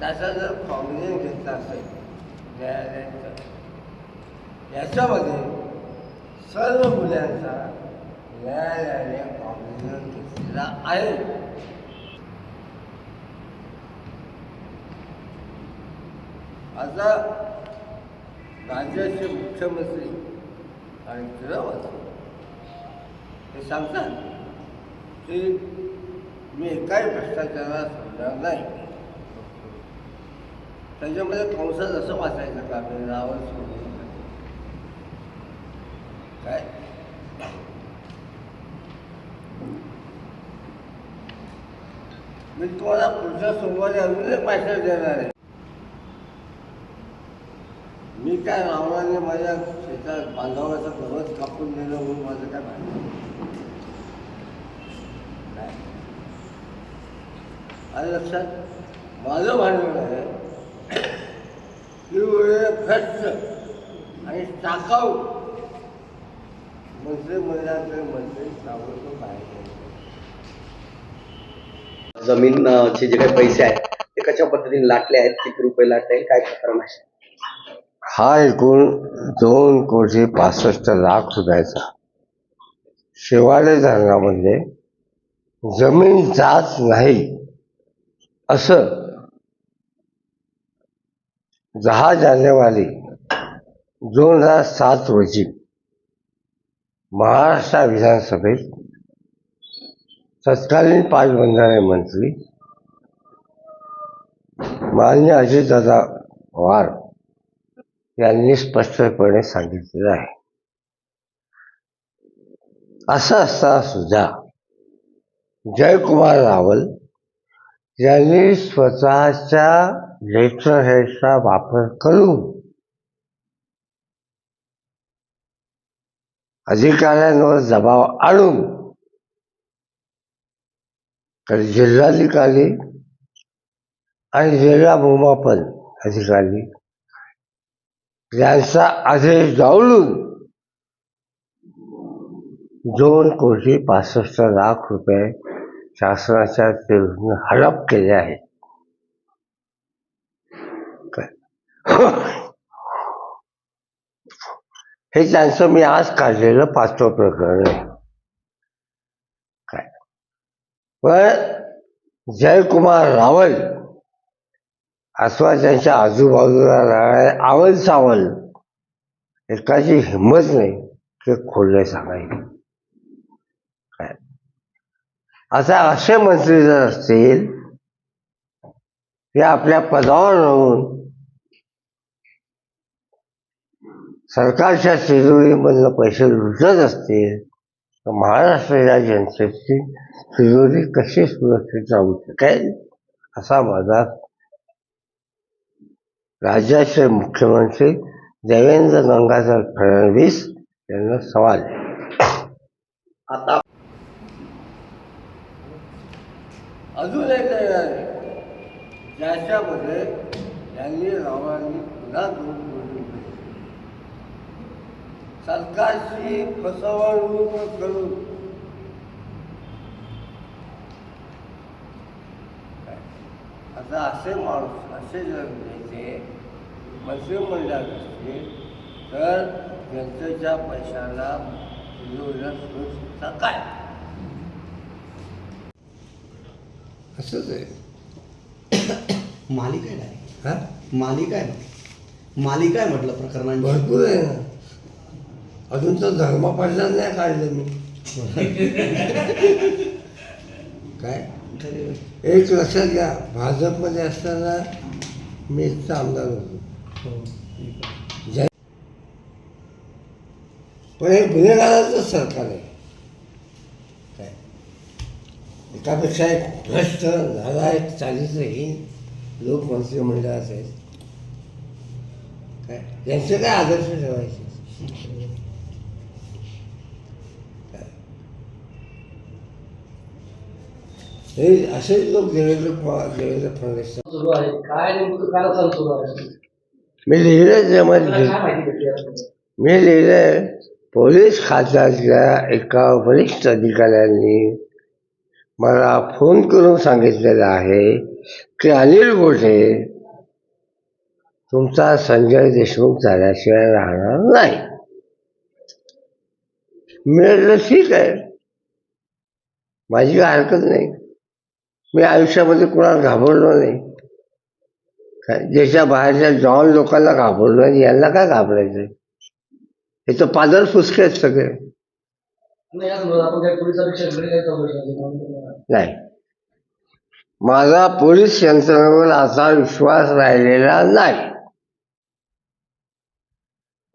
त्याचा जर कॉम्बिनेशन घेतला असेल न्यायालयाचं याच्यामध्ये सर्व मुलांचा न्यायालयाने कॉम्बिनेशन घेतलेला आहे. आता राज्याचे मुख्यमंत्री आणि गृहमंत्री हे सांगतात की मी एकाही भ्रष्टाचाराला समजणार नाही. त्याच्यामध्ये कंसात असं वाचायचं का मी रावण सोडून. काय? मी तुम्हाला पुढच्या सोमवारी अजून एक देणार आहे. मी काय रावणाने माझ्या शेतात बांधवाचा गवत कापून दिलं म्हणून माझं काय भांडण नाही. आलं लक्षात? माझं भांडण आहे. की वेळ भ्रष्ट आणि टाकाऊ. मंत्री मंडळाचे मंत्री ताबडतोब बाहेर. जमीन चे जे काही पैसे आहेत ते कशा पद्धतीने लाटले आहेत किती रुपये लाटले आहेत काय प्रकरण आहे? हा एकूण दोन कोटी पासष्ट लाख रुपयाचा शेवाळे धरणामध्ये जमीन जात नाही असं दहा जानेवारी दोन हजार सात रोजी महाराष्ट्र विधानसभेत तत्कालीन पाटबंधारे मंत्री मान्य अजितदादा पवार यांनी स्पष्टपणे सांगितलेलं आहे. असं असताना सुद्धा जयकुमार रावल यांनी स्वतःच्या लेटर हेडचा वापर करून अधिकाऱ्यांवर दबाव आणून तर जिल्हाधिकारी आणि जिल्हा भूमापन अधिकारी यांचा आदेश डावलून दोन कोटी पासष्ट लाख रुपये शासनाच्या हडप केले आहेत हे त्यांचं मी आज काढलेलं पाचवं प्रकरण आहे. काय? पण जयकुमार रावल अथवा त्यांच्या आजूबाजूला राहणारे आवल सावल एकाची हिंमत नाही की खोलले सांगायची काय? आता असे मंत्री जर असतील ते आपल्या पदावर राहून सरकारच्या तिजोरीमधनं पैसे लुटत असतील तर महाराष्ट्र या जनतेची तिजोरी कशी सुरक्षित राहू शकेल असा माझा राज्याचे मुख्यमंत्री देवेंद्र गंगाधर फडणवीस यांना सवाल आता अजून एक ज्याच्यामध्ये यांनी रावणांनी पुन्हा दोन सरकारची फसवणूक करून आता असे माणूस असे जर नेते मंत्रिमंडळात असतील तर जनतेच्या पैशाला विरोधात सुरक्षितता काय? असंच आहे. मालिका आहे direct. हा? मालिका आहे मालिका आहे म्हटलं प्रकरणांची. भरपूर आहे ना. अजून तर धर्म पडला नाही काढलं मी. काय? एक लक्षात घ्या भाजपमध्ये असताना मी आमदार होतो. पण हे गुन्हेगाराचं सरकार आहे. काय? एकापेक्षा एक भ्रष्ट नालायक चालीचंहीन लोक मंत्रिमंडळात आहेत. काय? यांचे काय आदर्श ठेवायचे? हे असेच लोक देवेंद्र देवेंद्र फडणवीस. सुरू आहे. काय नेमकं काय चालू सुरू आहे? मी लिहिलं जमात मला काय माहिती भेटली यातून? मी लिहिलंय पोलीस खात्यातल्या एका वरिष्ठ अधिकाऱ्यांनी मला फोन करून सांगितलेलं आहे की अनिल गोठे तुमचा संजय देशमुख झाल्याशिवाय राहणार नाही. मी म्हटलं ठीक आहे. माझी काय हरकत नाही. मी आयुष्यामध्ये कुणाला घाबरलो नाही. काय? ज्याच्या बाहेरच्या जॉन लोकांना घाबरलो आणि यांना काय घाबरायचं हे तर पादर फुसके आहेत सगळे. नाही. माझा पोलीस यंत्रणेवर असा विश्वास राहिलेला नाही.